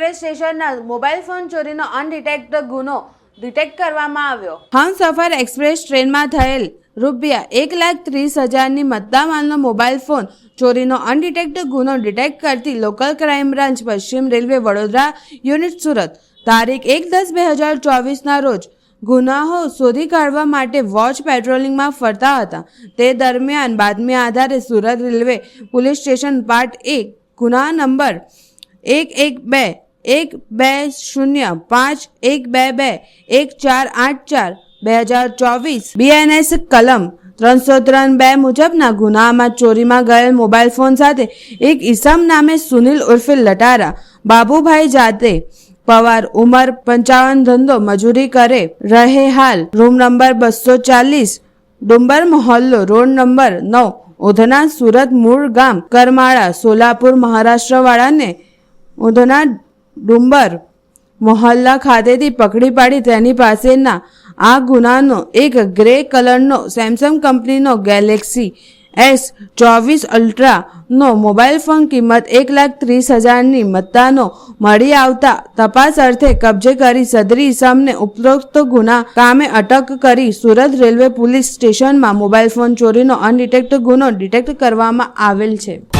Railway સ્ટેશનના mobile phone ચોરીનો undetect ગુનો ડિટેક્ટ કરવામાં આવ્યો. હમસફર એક્સપ્રેસ ટ્રેનમાં થયેલ રૂપિયા એક લાખ ત્રીસ હજારની મત્તામાલનો મોબાઈલ ફોન ચોરીનો અનડિટેક્ટ ગુનો ડિટેક્ટ કરતી લોકલ ક્રાઇમ બ્રાન્ચ પશ્ચિમ રેલવે વડોદરા યુનિટ સુરત તારીખ એક દસ બે હજાર ચોવીસના રોજ ગુનાહો શોધી કાઢવા માટે વોચ પેટ્રોલિંગમાં ફરતા હતા. તે દરમિયાન બાતમી આધારે Surat railway police station part એક ગુના નંબર એક એક બે એક બે શૂન્ય પાંચ એક બે બે એક ચાર આઠ ચાર બે હજાર ચોવીસ બીએનએસ કલમ ત્રણસો ત્રણ બે મુજબના ગુનામાં ચોરીમાં ગયેલ મોબાઈલ ફોન સાથે એક ઈસમ નામે સુનિલ ઉર્ફે લટારા. બાબુભાઈ જાતે પવાર ઉંમર પંચાવન ધંધો મજૂરી કરે. રહે હાલ રૂમ નંબર બસો ચાલીસ ડુંબર મહોલ્લો રોડ નંબર નવ ઉધના સુરત મૂળ ગામ કરમાળા સોલાપુર મહારાષ્ટ્ર વાળાને ઉધના ડુંબર. મોહલ્લા ખાતેથી પકડી પાડી તેની પાસેના આ ગુનાનો એક ગ્રે કલરનો સેમસંગ કંપનીનો ગેલેક્સી એસ ચોવીસ અલ્ટ્રાનો મોબાઈલ ફોન કિંમત એક લાખ ત્રીસ હજારની મત્તાનો મળી આવતા તપાસ અર્થે કબજે કરી સદરી ઇસમને ઉપરોક્ત ગુના કામે અટક કરી સુરત રેલવે પોલીસ સ્ટેશનમાં મોબાઈલ ફોન ચોરીનો અનડિટેક્ટ ગુનો ડિટેક્ટ કરવામાં આવેલ છે.